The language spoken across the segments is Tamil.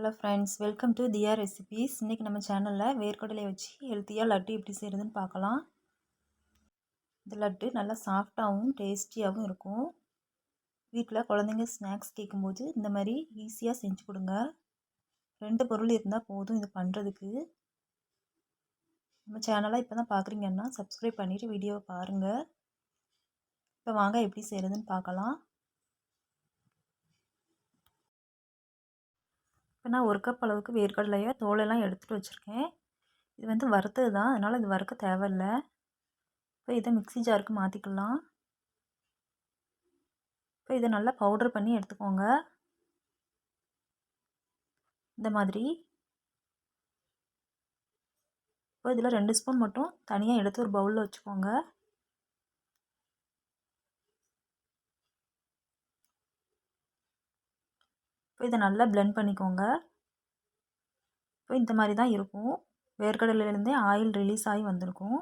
Hello friends welcome to Diya recipes இன்றைக்கி நம்ம சேனலில் வேர்க்கடலை வச்சு ஹெல்த்தியாக லட்டு எப்படி செய்கிறதுன்னு பார்க்கலாம். இந்த லட்டு நல்லா சாஃப்டாகவும் டேஸ்டியாகவும் இருக்கும். வீட்டில் குழந்தைங்க ஸ்நாக்ஸ் கேட்கும்போது இந்த மாதிரி ஈஸியாக செஞ்சு கொடுங்க. ரெண்டு பொருள் இருந்தால் போதும் இது பண்ணுறதுக்கு நம்ம சேனலாக இப்போ தான் பார்க்குறீங்கன்னா சப்ஸ்கிரைப் பண்ணிவிட்டு வீடியோவை பாருங்கள் இப்போ வாங்க எப்படி செய்கிறதுன்னு பார்க்கலாம். இப்போ நான் ஒரு கப் அளவுக்கு வேர்க்கடலையை தோலெல்லாம் எடுத்துகிட்டு வச்சுருக்கேன். இது வந்து வறுத்தது தான் அதனால் இது வறுக்க தேவையில்ல. இப்போ இதை மிக்சி ஜாருக்கு மாற்றிக்கலாம் இப்போ இதை நல்லா பவுடர் பண்ணி எடுத்துக்கோங்க. இந்த மாதிரி. இப்போ இதில் ரெண்டு ஸ்பூன் மட்டும் தனியாக எடுத்து ஒரு பவுலில் வச்சுக்கோங்க. இப்போ இதை நல்லா பிளெண்ட் பண்ணிக்கோங்க. இப்போ இந்த மாதிரி தான் இருக்கும். வேர்க்கடலையிலேருந்தே ஆயில் ரிலீஸ் ஆகி வந்திருக்கும்.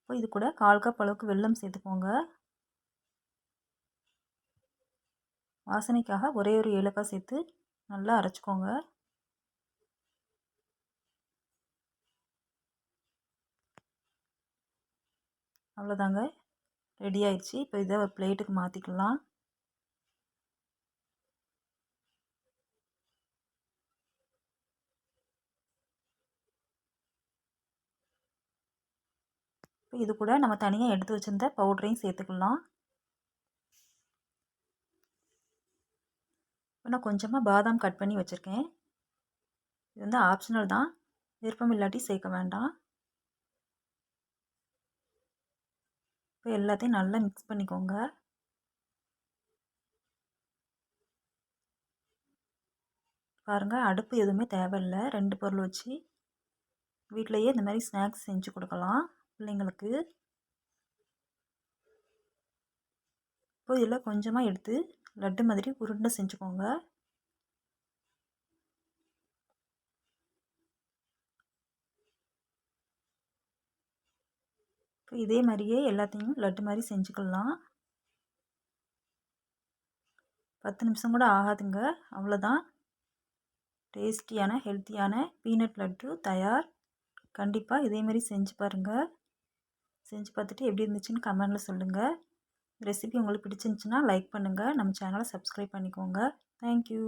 இப்போ இது கூட கால் கப் அளவுக்கு வெல்லம் சேர்த்துக்கோங்க. வாசனைக்காக ஒரே ஒரு ஏலக்காய் சேர்த்து நல்லா அரைச்சிக்கோங்க. அவ்வளோதாங்க ரெடி ஆயிடுச்சு. இப்போ இதை ஒரு பிளேட்டுக்கு மாற்றிக்கலாம் இது கூட நம்ம தனியாக எடுத்து வச்சுருந்த பவுடரையும் சேர்த்துக்கலாம். இப்போ நான் கொஞ்சமாக பாதாம் கட் பண்ணி வச்சுருக்கேன். இது வந்து ஆப்ஷனல் தான். விருப்பம் இல்லாட்டி சேர்க்க வேண்டாம். இப்போ எல்லாத்தையும் நல்லா மிக்ஸ் பண்ணிக்கோங்க. பாருங்கள் அடுப்பு எதுவுமே தேவையில்லை. ரெண்டு பொருள் வச்சு வீட்டிலையே இந்த மாதிரி ஸ்நாக்ஸ் செஞ்சு கொடுக்கலாம். பிள்ளைங்களுக்கு இப்போ இதில் கொஞ்சமாக எடுத்து லட்டு மாதிரி உருண்டை செஞ்சுக்கோங்க. இப்போ இதே மாதிரியே எல்லாத்தையும் லட்டு மாதிரி செஞ்சுக்கலாம். பத்து நிமிஷம் கூட ஆகாதுங்க. அவ்வளோதான். டேஸ்டியான ஹெல்த்தியான பீனட் லட்டு தயார். கண்டிப்பாக இதேமாரி செஞ்சு பாருங்கள் செஞ்சு பார்த்துட்டு எப்படி இருந்துச்சுன்னு கமெண்டில் சொல்லுங்கள் ரெசிபி உங்களுக்கு பிடிச்சிருந்துச்சின்னா லைக் பண்ணுங்கள் நம்ம சேனலை சப்ஸ்கிரைப் பண்ணிக்கோங்க. தேங்க்யூ